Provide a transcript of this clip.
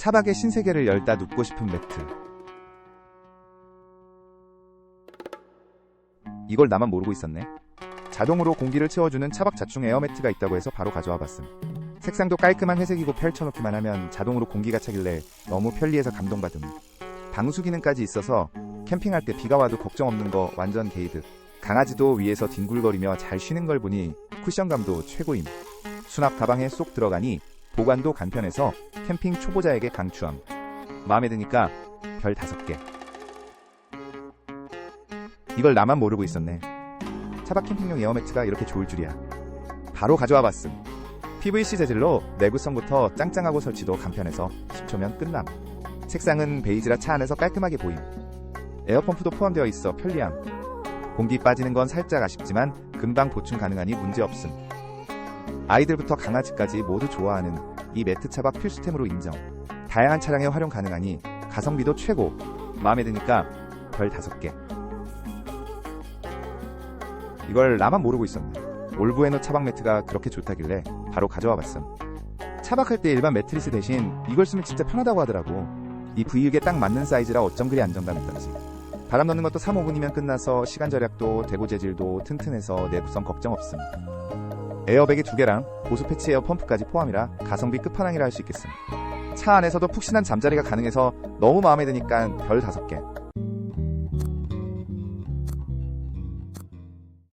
차박의 신세계를 열다 눕고 싶은 매트. 이걸 나만 모르고 있었네. 자동으로 공기를 채워주는 차박 자충 에어매트가 있다고 해서 바로 가져와 봤음. 색상도 깔끔한 회색이고 펼쳐놓기만 하면 자동으로 공기가 차길래 너무 편리해서 감동받음. 방수 기능까지 있어서 캠핑할 때 비가 와도 걱정 없는 거 완전 게이드. 강아지도 위에서 뒹굴거리며 잘 쉬는 걸 보니 쿠션감도 최고임. 수납 가방에 쏙 들어가니 보관도 간편해서 캠핑 초보자에게 강추함. 마음에 드니까 별 5개. 이걸 나만 모르고 있었네. 차박 캠핑용 에어 매트가 이렇게 좋을 줄이야. 바로 가져와 봤음. PVC 재질로 내구성부터 짱짱하고 설치도 간편해서 10초면 끝남. 색상은 베이지라 차 안에서 깔끔하게 보임. 에어펌프도 포함되어 있어 편리함. 공기 빠지는 건 살짝 아쉽지만 금방 보충 가능하니 문제 없음. 아이들부터 강아지까지 모두 좋아하는 이 매트 차박 필수템으로 인정. 다양한 차량에 활용 가능하니 가성비도 최고. 마음에 드니까 별 5개. 이걸 나만 모르고 있었네. 올브에노 차박 매트가 그렇게 좋다길래 바로 가져와 봤음. 차박할 때 일반 매트리스 대신 이걸 쓰면 진짜 편하다고 하더라고. 이 부위에 딱 맞는 사이즈라 어쩜 그리 안정감 있던지. 바람 넣는 것도 3, 5분이면 끝나서 시간 절약도 되고 재질도 튼튼해서 내구성 걱정 없음. 에어백이 두 개랑 보수 패치 에어 펌프까지 포함이라 가성비 끝판왕이라 할 수 있겠음. 차 안에서도 푹신한 잠자리가 가능해서 너무 마음에 드니까 별 5개.